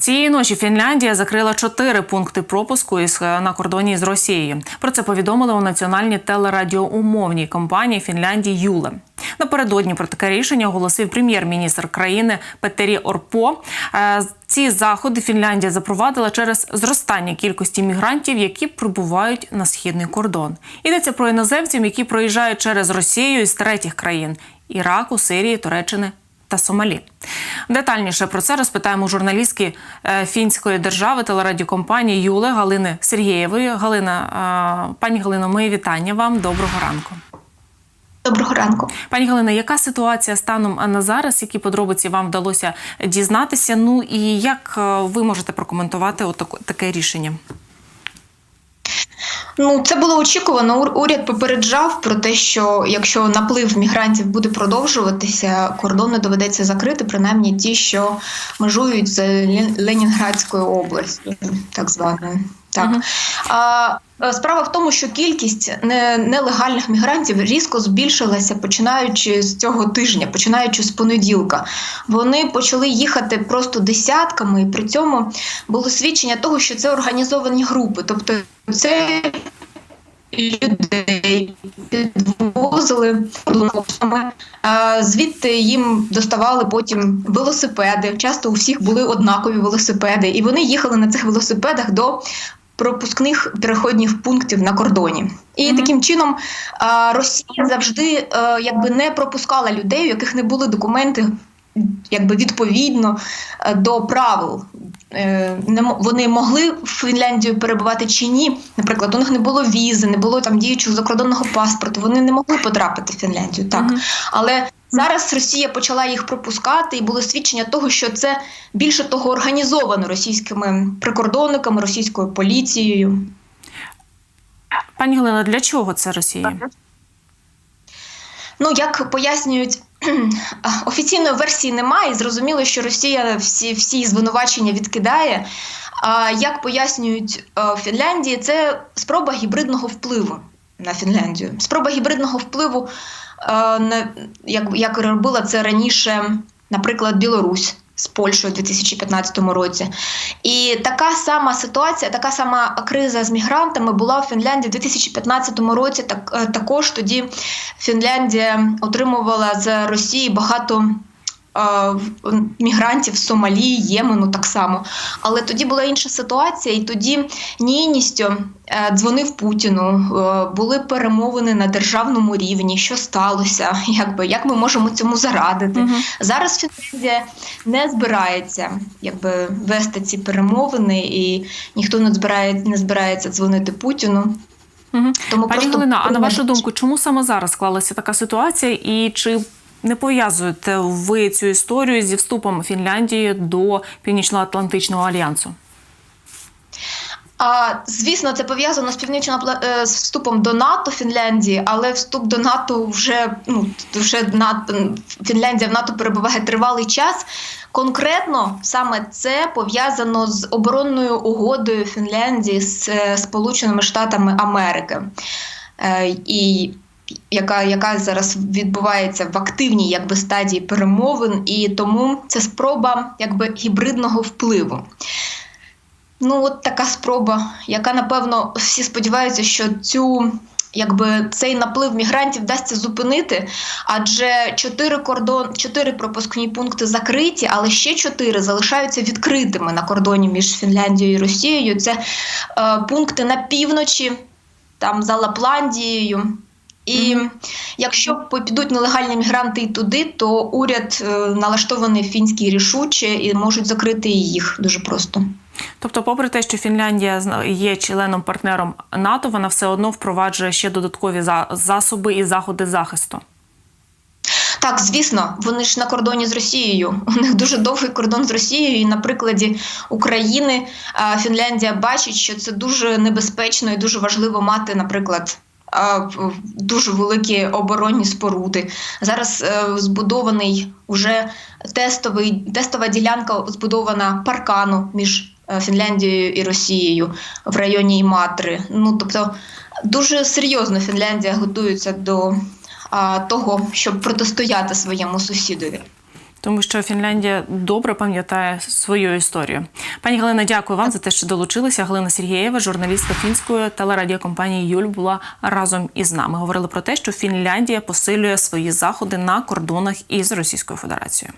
Цієї ночі Фінляндія закрила чотири пункти пропуску із на кордоні з Росією. Про це повідомили у національній телерадіоумовній компанії Фінляндії Юле. Напередодні про таке рішення оголосив прем'єр-міністр країни Петері Орпо. Е, Ці заходи Фінляндія запровадила через зростання кількості мігрантів, які прибувають на східний кордон. Йдеться про іноземців, які проїжджають через Росію із третіх країн Іраку, Сирії, Туреччини та Сомалі. Детальніше про це розпитаємо журналістки е, фінської держави телерадіокомпанії Юле Галини Сергієвої. Галина, е, пані Галино, мої вітання вам. Доброго ранку. Доброго ранку. Пані Галина, яка ситуація станом на зараз? Які подробиці вам вдалося дізнатися? Ну і як е, ви можете прокоментувати отаку- таке рішення? Ну це було очікувано. Ур- Уряд попереджав про те, що якщо наплив мігрантів буде продовжуватися, кордони доведеться закрити, принаймні ті, що межують з Лен- Ленінградською областю, так званою. Так а, е, справа в тому, що кількість нелегальних мігрантів різко збільшилася починаючи з цього тижня, починаючи з понеділка. Вони почали їхати просто десятками, і при цьому було свідчення того, що це організовані групи, тобто це людей підвозили звідти їм доставали потім велосипеди. Часто у всіх були однакові велосипеди, і вони їхали на цих велосипедах до пропускних переходних пунктів на кордоні. І Мгм. таким чином Росія завжди е, якби не пропускала людей, у яких не були документи. Якби відповідно е, до правил вони могли в Фінляндію перебувати чи ні. Наприклад, у них не було візи, не було там діючого закордонного паспорту. Вони не могли потрапити в Фінляндію. Так, Мгм. але зараз Росія почала їх пропускати, і було свідчення того, що це більше того організовано російськими прикордонниками, російською поліцією. Пані Галина, для чого це Росія? Ну як пояснюють. Офіційної версії немає, і зрозуміло, що Росія всі, всі звинувачення відкидає. А як пояснюють е, в Фінляндії, це спроба гібридного впливу на Фінляндію. Спроба гібридного впливу, е, як, як робила це раніше, наприклад, Білорусь з Польщею у 2015 році. І така сама ситуація, така сама криза з мігрантами була в Фінляндії у 2015 році. Так е, також тоді Фінляндія отримувала з Росії багато. В- Мігрантів з Сомалі, Ємену так само. Але тоді була інша ситуація, і тоді Ніністю е, дзвонив Путіну, е, були перемовини на державному рівні, що сталося, якби, як ми можемо цьому зарадити. Мгм. Зараз Фінляндія не збирається якби, вести ці перемовини, і ніхто не збирає, не збирається дзвонити Путіну. Мгм. Тому Пані просто Галина, а на вашу думку, чому саме зараз склалася така ситуація, і чи не пов'язуєте ви цю історію зі вступом Фінляндії до Північно-Атлантичного альянсу? А, звісно, це пов'язано з північним з вступом до НАТО Фінляндії, але вступ до НАТО вже ну вже НАТО Фінляндія в НАТО перебуває тривалий час. Конкретно саме це пов'язано з оборонною угодою Фінляндії з е, Сполученими Штатами Америки. Е, і яка, яка зараз відбувається в активній якби, стадії перемовин, і тому це спроба якби, гібридного впливу. Ну, от така спроба, яка напевно всі сподіваються, що цю. Якби цей наплив мігрантів вдасться зупинити, адже чотири кордон, чотири пропускні пункти закриті, але ще чотири залишаються відкритими на кордоні між Фінляндією і Росією. Це е, пункти на півночі, там за Лапландією. І якщо підуть нелегальні мігранти і туди, то уряд е, налаштований фінський рішуче і можуть закрити їх дуже просто. Тобто, попри те, що Фінляндія є членом-партнером НАТО, вона все одно впроваджує ще додаткові за- засоби і заходи захисту. Так, звісно, вони ж на кордоні з Росією. У них дуже довгий кордон з Росією. І на прикладі України Фінляндія бачить, що це дуже небезпечно і дуже важливо мати, наприклад. Дуже великі оборонні споруди. Зараз е, збудований уже тестовий тестова ділянка збудована паркану між е, Фінляндією і Росією в районі Іматри. Ну тобто дуже серйозно Фінляндія готується до того, щоб протистояти своєму сусідові. Тому що Фінляндія добре пам'ятає свою історію. Пані Галина, дякую вам за те, що долучилися. Галина Сергієва, журналістка фінської телерадіокомпанії Юль, була разом із нами. Говорили про те, що Фінляндія посилює свої заходи на кордонах із Російською Федерацією.